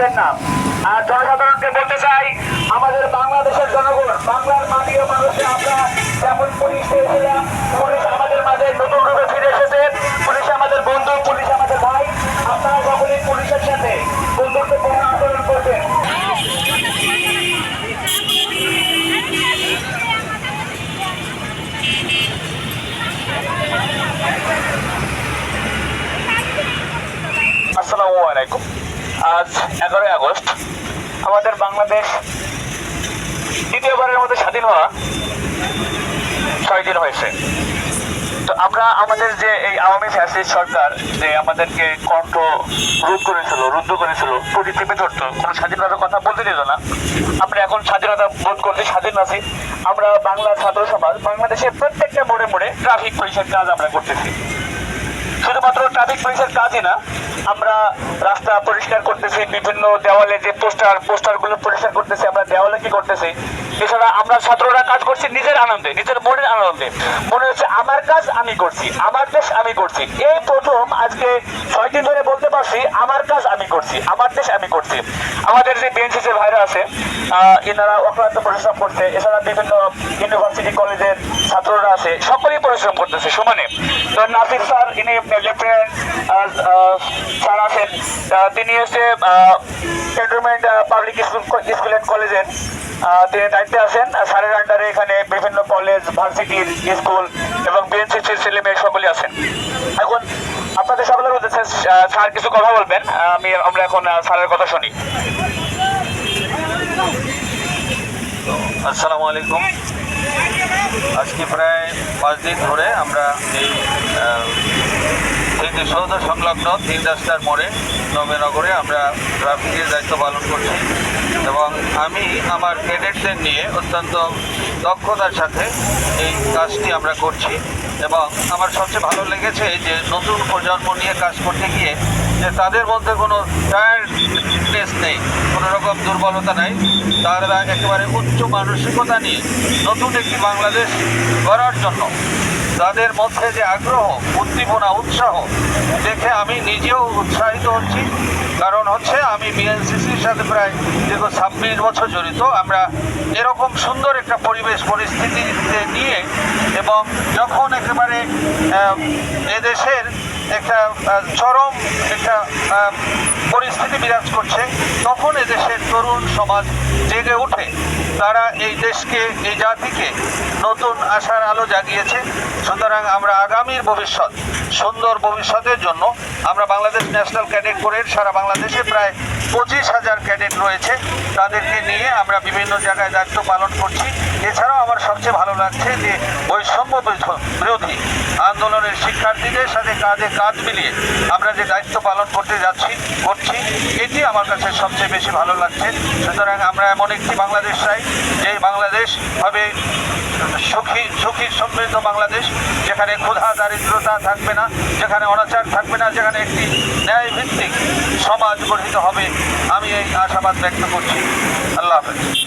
করবেন না। আর জনসাধারণকে বলতে চাই, আমাদের বাংলাদেশের জনগণ, বাংলার মাটিও মানুষে আমরা যেমন পুলিশ পেয়েছিলাম পুলিশ আমাদের মাঝে নতুন রূপে ফিরে এসেছে। পুলিশ আমাদের বন্ধু, পুলিশ আমাদের ভাই। আপনারা সকলেই পুলিশের সাথে বন্ধুত্বপূর্ণ আচরণ করবেন। আসসালামু আলাইকুম। আজ এগারোই আগস্ট। আমাদের বাংলাদেশ দ্বিতীয়বারের মতো স্বাধীন হওয়া ছয় দিন হয়েছে। তো আমরা আমাদের যে এই আওয়ামী ফ্যাসিস্ট সরকার, যে আমাদেরকে কণ্ঠ রোধ করেছিল, রুদ্ধ করেছিল, প্রতি চেপে ধরতো, কোনো স্বাধীনতার কথা বলতে দিত না। আমরা এখন স্বাধীনতা বোধ করতে স্বাধীন আছি। আমরা বাংলা ছাত্র সমাজ বাংলাদেশের প্রত্যেকটা মোড়ে মোড়ে ট্রাফিক পুলিশের কাজ আমরা করতেছি। শুধুমাত্র ট্রাফিক পুলিশের কাজই না, আমরা রাস্তা পরিষ্কার করতেছি, বিভিন্ন দেওয়ালে যে পোস্টার, পোস্টারগুলো পরিষ্কার করতেছি, আমরা দেওয়ালে কি করতেছি? এছাড়া আমরা ছাত্ররা কাজ করছি নিজের আনন্দে, নিজের মনের আনন্দে। মনে হচ্ছে আমার কাজ আমি করছি, আমার দেশ আমি করছি। এই প্রথম আজকে ছয় দিন ধরে বলতে পারছি, আমার কাজ আমি করছি, আমার দেশ আমি করছি। আমাদের যে বিএনসি যে ভাইরা আছে এনারা অক্লান্ত পরিশ্রম করছে, এছাড়া বিভিন্ন ইউনিভার্সিটি কলেজের ছাত্ররা আছে, সকলেই পরিশ্রম করতেছে, সমানে। তো নাসির স্যার, ইনি লেফটেন্যান্ট স্যার আছেন তিনি হচ্ছে cantonment public school school and কলেজের তিনি দায়িত্বে আছেন। স্যারের আন্ডারে এখানে বিভিন্ন কলেজ ভার্সিটির স্কুল এবং বিএনসিসির ছেলে মেয়ে সকলে আছেন। এখন আপনাদের সকলের মধ্যে স্যার কিছু কথা বলবেন? আমি, আমরা এখন স্যারের কথা শুনি। আসসালামু আলাইকুম। আজকে প্রায় পাঁচ দিন ধরে আমরা এই আহ, স্মৃতিসৌধ সংলগ্ন তিন রাস্তার মোড়ে নবীনগরে আমরা ট্রাফিকের দায়িত্ব পালন করছি এবং আমি আমার ক্যাডেটদের নিয়ে অত্যন্ত দক্ষতার সাথে এই কাজটি আমরা করছি এবং আমার সবচেয়ে ভালো লেগেছে যে নতুন প্রজন্ম নিয়ে কাজ করতে গিয়ে যে তাদের মধ্যে কোনো টায়ার্ডনেস নেই, কোনো রকম দুর্বলতা নেই। তারা একেবারে উচ্চ মানসিকতা নিয়ে নতুন একটি বাংলাদেশ গড়ার জন্য তাদের মধ্যে যে আগ্রহ, উদ্দীপনা, উৎসাহ, দেখে আমি নিজেও উৎসাহিত হচ্ছি। কারণ হচ্ছে, আমি বিএনসিসির সাথে প্রায় দীর্ঘ ছাব্বিশ বছর জড়িত। আমরা এরকম সুন্দর একটা পরিবেশ, পরিস্থিতিতে নিয়ে এবং যখন একেবারে এদেশের একটা চরম একটা পরিস্থিতি বিরাজ করছে। তখন এদেশের তরুণ সমাজ জেগে ওঠে তারা এই দেশকে, এই জাতিকে নতুন আশার আলো জাগিয়েছে। সুতরাং আমরা আগামীর ভবিষ্যৎ, সুন্দর ভবিষ্যতের জন্য আমরা বাংলাদেশ ন্যাশনাল ক্যাডেট বোর্ডের সারা বাংলাদেশে প্রায় পঁচিশ হাজার ক্যাডেট রয়েছে। তাদেরকে নিয়ে আমরা বিভিন্ন জায়গায় দায়িত্ব পালন করছি। এছাড়াও আমার সবচেয়ে ভালো লাগছে যে বৈষম্য বিরোধী আন্দোলনের শিক্ষার্থীদের সাথে কাঁধে কাঁধ মিলিয়ে আমরা যে দায়িত্ব পালন করতে যাচ্ছি, করছি, এটি আমার কাছে সবচেয়ে বেশি ভালো লাগছে। সুতরাং আমরা এমন একটি বাংলাদেশ চাই যে বাংলাদেশ হবে সুখী সুখী, সমৃদ্ধ বাংলাদেশ, যেখানে ক্ষুধা, দারিদ্রতা থাকবে না, যেখানে অনাচার থাকবে না, যেখানে একটি ন্যায় ভিত্তিক সমাজ গঠিত হবে। আমি এই আশাবাদ ব্যক্ত করছি। আল্লাহ হাফেজ।